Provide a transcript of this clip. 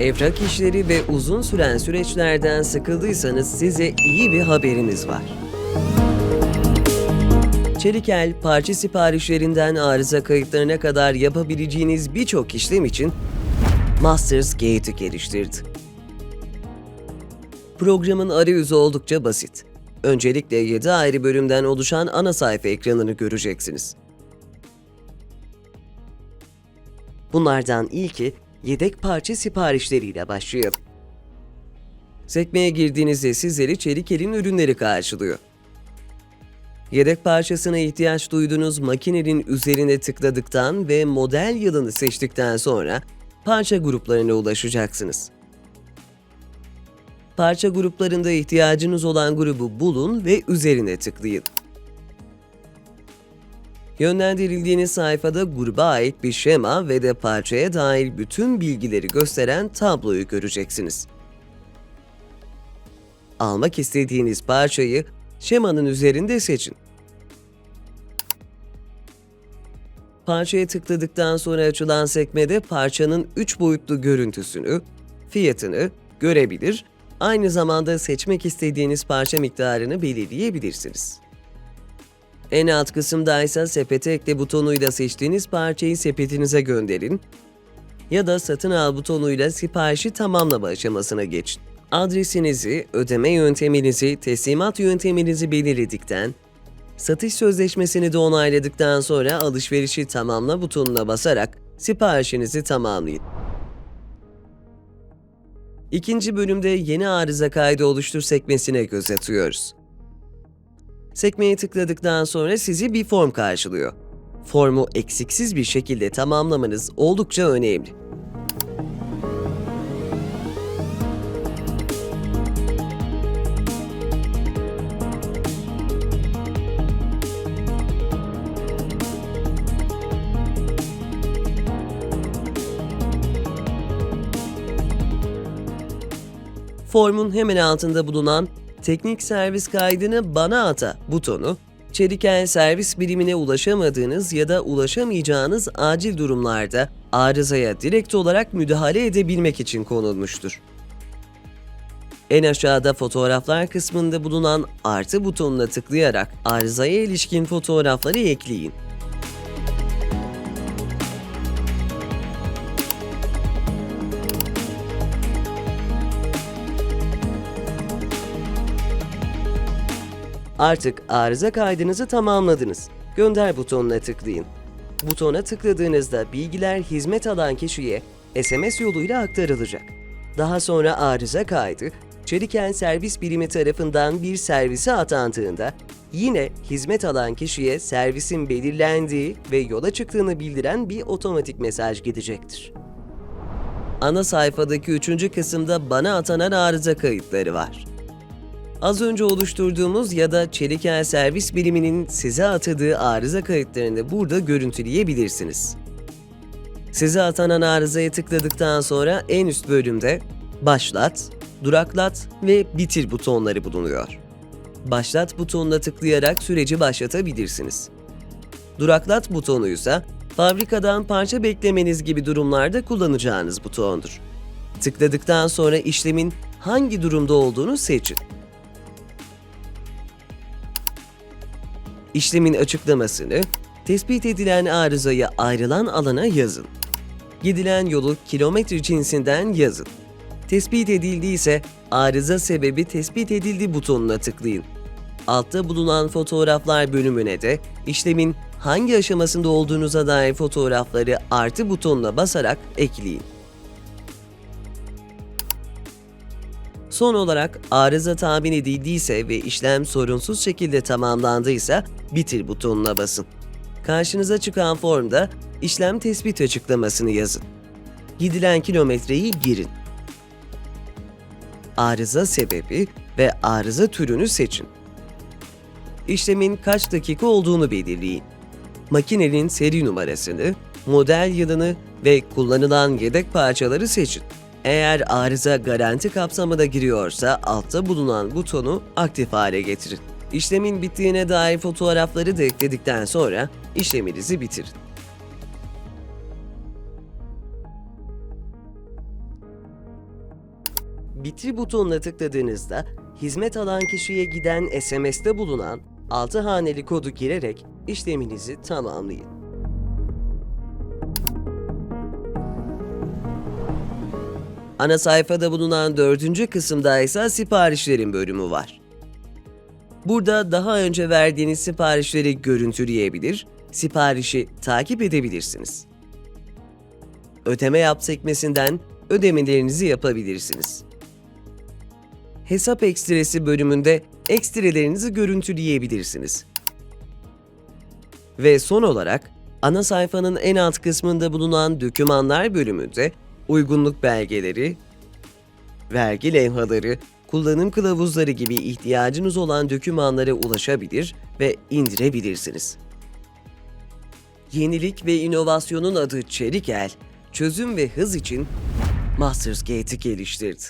Evrak işleri ve uzun süren süreçlerden sıkıldıysanız size iyi bir haberimiz var. Çelikel, parça siparişlerinden arıza kayıtlarına kadar yapabileceğiniz birçok işlem için Masters Gate'i geliştirdi. Programın arayüzü oldukça basit. Öncelikle 7 ayrı bölümden oluşan ana sayfa ekranını göreceksiniz. Bunlardan ilki yedek parça siparişleriyle başlayalım. Sekmeye girdiğinizde sizleri Çelikel'in ürünleri karşılıyor. Yedek parçasına ihtiyaç duyduğunuz makinenin üzerine tıkladıktan ve model yılını seçtikten sonra parça gruplarına ulaşacaksınız. Parça gruplarında ihtiyacınız olan grubu bulun ve üzerine tıklayın. Yönlendirildiğiniz sayfada gruba ait bir şema ve de parçaya dair bütün bilgileri gösteren tabloyu göreceksiniz. Almak istediğiniz parçayı şemanın üzerinde seçin. Parçaya tıkladıktan sonra açılan sekmede parçanın 3 boyutlu görüntüsünü, fiyatını görebilir, aynı zamanda seçmek istediğiniz parça miktarını belirleyebilirsiniz. En alt kısımda ise sepete ekle butonuyla seçtiğiniz parçayı sepetinize gönderin ya da satın al butonuyla siparişi tamamlama aşamasına geçin. Adresinizi, ödeme yönteminizi, teslimat yönteminizi belirledikten, satış sözleşmesini de onayladıktan sonra alışverişi tamamla butonuna basarak siparişinizi tamamlayın. İkinci bölümde yeni arıza kaydı oluştur sekmesine göz atıyoruz. Sekmeye tıkladıktan sonra sizi bir form karşılıyor. Formu eksiksiz bir şekilde tamamlamanız oldukça önemli. Formun hemen altında bulunan Teknik servis kaydını bana ata butonu, Çelikel servis birimine ulaşamadığınız ya da ulaşamayacağınız acil durumlarda arızaya direkt olarak müdahale edebilmek için konulmuştur. En aşağıda fotoğraflar kısmında bulunan artı butonuna tıklayarak arızaya ilişkin fotoğrafları ekleyin. Artık arıza kaydınızı tamamladınız. Gönder butonuna tıklayın. Butona tıkladığınızda bilgiler hizmet alan kişiye SMS yoluyla aktarılacak. Daha sonra arıza kaydı, Çeliken servis birimi tarafından bir servise atandığında yine hizmet alan kişiye servisin belirlendiği ve yola çıktığını bildiren bir otomatik mesaj gidecektir. Ana sayfadaki üçüncü kısımda bana atanan arıza kayıtları var. Az önce oluşturduğumuz ya da Çelikel servis biriminin size atadığı arıza kayıtlarını burada görüntüleyebilirsiniz. Size atanan arızaya tıkladıktan sonra en üst bölümde Başlat, Duraklat ve Bitir butonları bulunuyor. Başlat butonuna tıklayarak süreci başlatabilirsiniz. Duraklat butonu ise fabrikadan parça beklemeniz gibi durumlarda kullanacağınız butondur. Tıkladıktan sonra işlemin hangi durumda olduğunu seçin. İşlemin açıklamasını, tespit edilen arızayı ayrılan alana yazın. Gidilen yolu kilometre cinsinden yazın. Tespit edildiyse arıza sebebi tespit edildi butonuna tıklayın. Altta bulunan fotoğraflar bölümüne de işlemin hangi aşamasında olduğunuza dair fotoğrafları artı butonuna basarak ekleyin. Son olarak arıza tahmin edildiyse ve işlem sorunsuz şekilde tamamlandıysa bitir butonuna basın. Karşınıza çıkan formda işlem tespit açıklamasını yazın. Gidilen kilometreyi girin. Arıza sebebi ve arıza türünü seçin. İşlemin kaç dakika olduğunu belirleyin. Makinenin seri numarasını, model yılını ve kullanılan yedek parçaları seçin. Eğer arıza garanti kapsamına giriyorsa altta bulunan butonu aktif hale getirin. İşlemin bittiğine dair fotoğrafları da ekledikten sonra işleminizi bitirin. Bitir butonuna tıkladığınızda hizmet alan kişiye giden SMS'te bulunan 6 haneli kodu girerek işleminizi tamamlayın. Ana sayfada bulunan dördüncü kısımda ise siparişlerin bölümü var. Burada daha önce verdiğiniz siparişleri görüntüleyebilir, siparişi takip edebilirsiniz. Ödeme yap sekmesinden ödemelerinizi yapabilirsiniz. Hesap ekstresi bölümünde ekstrelerinizi görüntüleyebilirsiniz. Ve son olarak ana sayfanın en alt kısmında bulunan dokümanlar bölümünde uygunluk belgeleri, vergi levhaları, kullanım kılavuzları gibi ihtiyacınız olan dokümanlara ulaşabilir ve indirebilirsiniz. Yenilik ve inovasyonun adı Çelikel, çözüm ve hız için MastersGate'i geliştirdi.